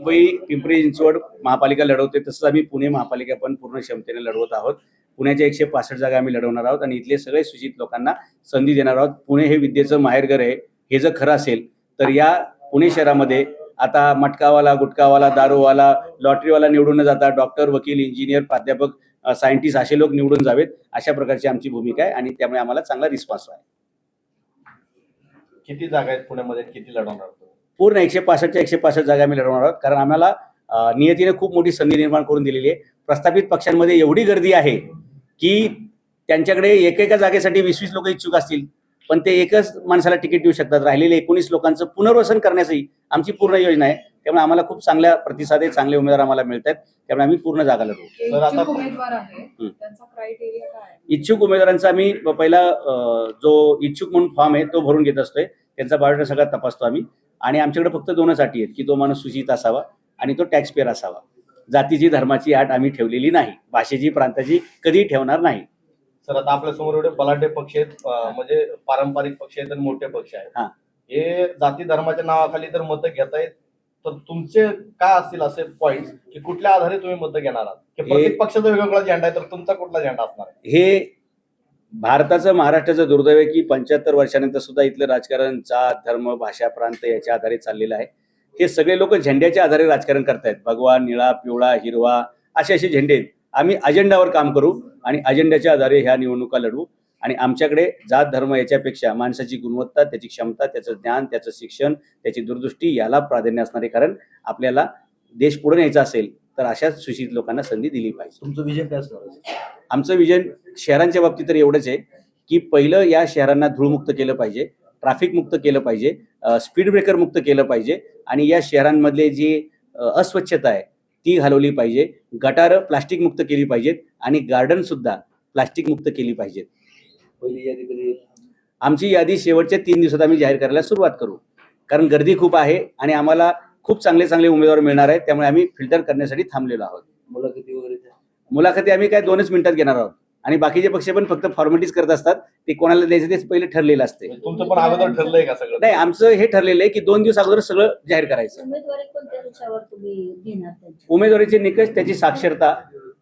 मुंबई पिंपरी चिंचवड महापालिका लढवते तसंच आम्ही पुणे महापालिका पण पूर्ण क्षमतेने लढवत आहोत. पुण्याच्या एकशे पासष्ट जागा आम्ही लढवणार आहोत आणि इथले सगळे सूचित लोकांना संधी देणार आहोत. पुणे हे विद्येचं माहेरघर आहे हे जर खरं असेल तर या पुणे शहरामध्ये आता मटकावाला गुटकावाला दारूवाला लॉटरीवाला निवडून न जाता डॉक्टर वकील इंजिनियर प्राध्यापक सायंटिस्ट असे लोक निवडून जावेत अशा प्रकारची आमची भूमिका आहे आणि त्यामुळे आम्हाला चांगला रिस्पॉन्स आहे. किती जागा आहेत पुण्यामध्ये? किती लढवणार पूर्ण एकशे पासष्टच्या एकशे पासष्ट जागा आम्ही लढवणार आहोत. कारण आम्हाला नियतीने खूप मोठी संधी निर्माण करून दिलेली आहे. प्रस्थापित पक्षांमध्ये एवढी गर्दी आहे की त्यांच्याकडे एकेका जागेसाठी वीस वीस लोक इच्छुक असतील पण ते एकच माणसाला तिकीट देऊ शकतात. राहिलेले एकोणीस लोकांचं पुनर्वसन करण्याची आमची पूर्ण योजना आहे. त्यामुळे आम्हाला खूप चांगल्या प्रतिसाद आहे चांगले उमेदवार आम्हाला मिळत आहेत. त्यामुळे आम्ही पूर्ण जागा लढवू. इच्छुक उमेदवार आहे. त्यांचा क्रायटेरिया काय आहे? इच्छुक उमेदवारांचा आम्ही पहिला जो इच्छुक म्हणून फॉर्म आहे तो भरून घेत असतोय. त्यांचा बायोडेटा सगळा तपासतो आम्ही. आणि आमच्याकडे फक्त दोनच अटी आहेत की तो माणूस सुचित असावा आणि तो टॅक्स पेअर असावा. जातीची धर्माची आट आम्ही ठेवलेली नाही. भाषेची प्रांताची कधी ठेवणार नाही. सर आता आपल्यासमोर एवढे बलाढ्य पक्ष आहेत म्हणजे पारंपरिक पक्ष आहेत आणि मोठे पक्ष आहेत. हा. हे जाती धर्माच्या नावाखाली तर मतं घेतायत तर तुमचे काय असतील असे पॉइंट की कुठल्या आधारे तुम्ही मतं घेणार आहात? प्रत्येक पक्षाचा वेगवेगळा झेंडा आहे तर तुमचा कुठला झेंडा असणार आहे? हे भारताचं महाराष्ट्राचं दुर्दैव आहे की पंच्याहत्तर वर्षानंतर सुद्धा इथलं राजकारण जात धर्म भाषा प्रांत याच्या आधारे चाललेलं आहे. हे सगळे लोक झेंड्याच्या आधारे राजकारण करतायत. भगवा निळा पिवळा हिरवा असे असे झेंडे आहेत. आम्ही अजेंड्यावर काम करू आणि अजेंड्याच्या आधारे ह्या निवडणुका लढवू. आणि आमच्याकडे जात धर्म याच्यापेक्षा माणसाची गुणवत्ता त्याची क्षमता त्याचं ज्ञान त्याचं शिक्षण त्याची दूरदृष्टी याला प्राधान्य असणारे कारण आपल्याला देश पुढे न्यायचा असेल तर अशाच सुशिक्षित लोकांना संधी दिली पाहिजे. तुमचं विजन काय असणार? आमचं विजन शहरांच्या बाबतीत तर एवढंच आहे की पहिलं या शहरांना धूळमुक्त केलं पाहिजे ट्रॅफिक मुक्त केलं पाहिजे स्पीड ब्रेकर मुक्त केलं पाहिजे आणि या शहरांमधले जी अस्वच्छता आहे ती घालवली पाहिजे. गटारं प्लास्टिक मुक्त केली पाहिजेत आणि गार्डन सुद्धा प्लास्टिक मुक्त केली पाहिजेत. पहिली यादी कधी आमची यादी शेवटच्या तीन दिवसात आम्ही जाहीर करायला सुरुवात करू. कारण गर्दी खूप आहे आणि आम्हाला खूप चांगले चांगले उमेदवार मिळणार आहेत त्यामुळे आम्ही फिल्टर करण्यासाठी थांबलेलो आहोत. मुलाखती वगैरे? मुलाखती आम्ही काय दोनच मिनिटात घेणार आहोत. आणि बाकीचे पक्ष पण फक्त फॉर्मॅलिटीज करत असतात ते कोणाला द्यायचं तेच पहिले ठरलेलं असते. म्हणजे तुमचं पण अगोदर ठरलंय का सगळं? नाही आमचं हे ठरलेलं आहे की दोन दिवस अगोदर सगळं जाहीर करायचं. उमेदवारीचे निकष त्याची साक्षरता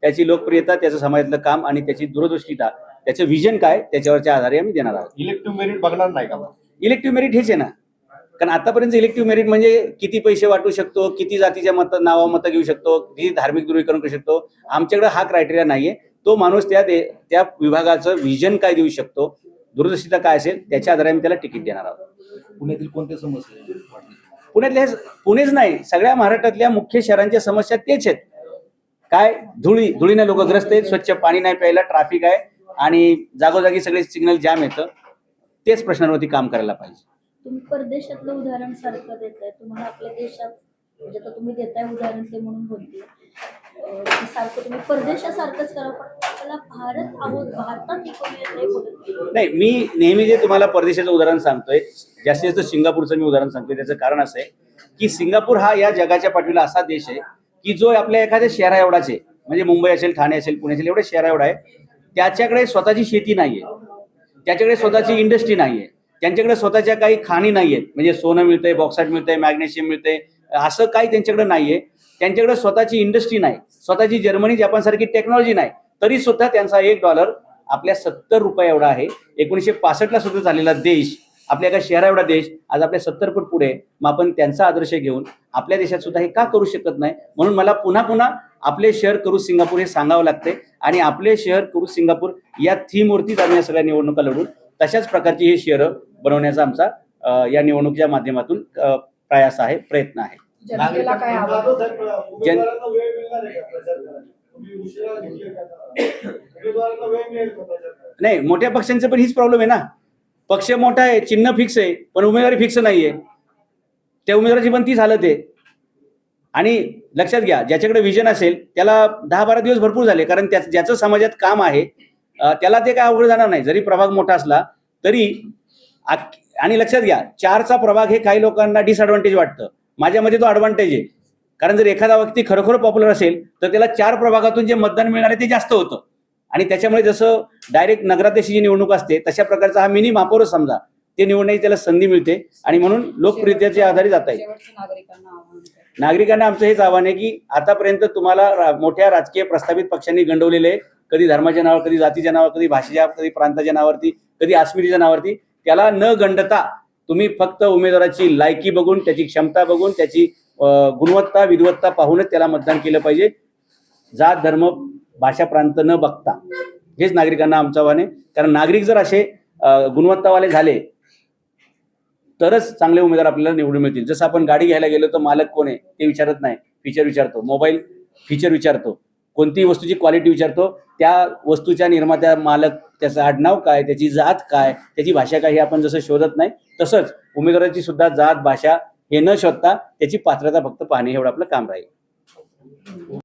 त्याची लोकप्रियता त्याचं समाजातलं काम आणि त्याची दूरदृष्टीता त्याचं विजन काय त्याच्यावरच्या आधारे आम्ही देणार आहोत. इलेक्टिव्ह मेरिट बघणार नाही का इलेक्टिव्ह मेरिट हेच आहे ना. कारण आतापर्यंत इलेक्टिव्ह मेरिट म्हणजे किती पैसे वाटू शकतो किती जातीच्या मत नावा मतं घेऊ शकतो किती धार्मिक ध्रुवीकरण करू शकतो आमच्याकडे हा क्रायटेरिया नाहीये. तो माणूस त्या त्या विभागाचं विजन काय देऊ शकतो दूरदर्शिता काय असेल त्याच्या आधारे आम्ही त्याला तिकीट देणार आहोत. पुण्यातील कोणत्या समस्या? पुण्यातल्या पुणेच नाही सगळ्या महाराष्ट्रातल्या मुख्य शहरांच्या समस्या तेच आहेत. काय? धुळी धुळीने लोक ग्रस्त आहेत स्वच्छ पाणी नाही प्यायला ट्रॅफिक आहे आणि जागोजागी सगळे सिग्नल जाम येतं. तेच प्रश्नांवरती काम करायला पाहिजे. तुम्ही परदेशातलं उदाहरण सारखं देताय. तुम्हाला आपल्या देशात म्हणजे आता तुम्ही देताय उदाहरण ते म्हणून बोलते. सारखं तुम्ही परदेशासारखंच करा पण आपल्याला भारत आहोत भारतात इकोनॉमी नाही नाही. मी नेहमी जे तुम्हाला परदेशाचं उदाहरण सांगतोय जास्तीत जास्त सिंगापूरचं मी उदाहरण सांगतोय त्याचं कारण असं आहे की सिंगापूर हा या जगाच्या पाठीला असा देश आहे की जो आपल्या एखाद्या शहरा एवढाच आहे. म्हणजे मुंबई असेल ठाणे असेल पुणे असेल एवढ्या शहरा एवढा आहे. त्याच्याकडे स्वतःची शेती नाहीये. त्याच्याकडे स्वतःची इंडस्ट्री नाहीये. त्यांच्याकडे स्वतःच्या काही खाणी नाहीयेत. म्हणजे सोनं मिळतंय बॉक्साईट मिळतंय मॅग्नेशियम मिळतंय. असं काही त्यांच्याकडे नाहीये. त्यांच्याकडे स्वतःची इंडस्ट्री नाही. स्वतःची जर्मनी जपानसारखी टेक्नॉलॉजी नाही. तरी सुद्धा त्यांचा एक डॉलर आपल्या सत्तर रुपये एवढा आहे. एकोणीसशे पासष्टला सुद्धा झालेला देश आपल्या एका शहरा एवढा देश आज आपल्या सत्तर फूट पुढे मग आपण त्यांचा आदर्श घेऊन आपल्या देशात सुद्धा हे का करू शकत नाही? म्हणून मला पुन्हा पुन्हा आपले शहर करू सिंगापूर हे सांगावं लागते आणि आपले शहर करू सिंगापूर या थीमवरतीच आम्ही या सगळ्या निवडणुका लढून तशाच प्रकारची हे शहरं बनवण्याचा आमचा या निवडणुकीच्या माध्यमातून प्रयास आहे प्रयत्न आहे. जन नाही मोठ्या पक्षांचं पण हीच प्रॉब्लेम आहे ना. पक्ष मोठा आहे चिन्ह फिक्स आहे पण उमेदवारी फिक्स नाहीये. त्या उमेदवाराची पण तीच हालत आहे. आणि लक्षात घ्या ज्याच्याकडे विजन असेल त्याला दहा बारा दिवस भरपूर झाले कारण त्या ज्याचं समाजात काम आहे त्याला ते काय अवघड जाणार नाही. जरी प्रभाग मोठा असला तरी आणि लक्षात घ्या चारचा प्रभाग हे काही लोकांना डिसएडव्हान्टेज वाटतं. माझ्यामध्ये तो ॲडव्हान्टेज आहे. कारण जर एखादा व्यक्ती खरोखर पॉप्युलर असेल तर त्याला चार प्रभागातून जे मतदान मिळणार आहे ते जास्त होतं. आणि त्याच्यामुळे जसं डायरेक्ट नगराध्यक्षी जी निवडणूक असते तशा प्रकारचा हा मिनी महापौरच समजा ते निवडण्याची त्याला संधी मिळते. आणि म्हणून लोकप्रियतेच्या आधारे जाता शेवटचं नागरिकांना आमचं हेच आव्हान आहे की आतापर्यंत तुम्हाला मोठ्या राजकीय प्रस्थापित पक्षांनी गंडवलेले आहे. कधी धर्माच्या नावावर कधी जातीच्या नावावर कधी भाषेच्या कधी प्रांताच्या नावावरती कधी अस्मितेच्या नावावरती त्याला न गंडता तुम्ही फक्त उमेदवाराची लायकी बघून त्याची क्षमता बघून त्याची गुणवत्ता विद्वत्ता पाहूनच त्याला मतदान केलं पाहिजे. जात धर्म भाषा प्रांत न बघता. हेच नागरिकांना आमचं आव्हान आहे. कारण नागरिक जर असे गुणवत्तावाले झाले तरच चांगले उमेदवार आपल्याला निवडून मिळतील. जसं आपण गाडी घ्यायला गेलो तर मालक कोण आहे ते विचारत नाही. फीचर विचारतो. मोबाईल फीचर विचारतो. कोणतीही वस्तूची क्वालिटी विचारतो त्या वस्तूच्या निर्मात्या मालक त्याचं आडनाव काय त्याची जात काय त्याची भाषा काय हे आपण जसं शोधत नाही तसंच उमेदवाराची सुद्धा जात भाषा हे न शोधता त्याची पात्रता फक्त पाहणे एवढं आपलं काम राहील.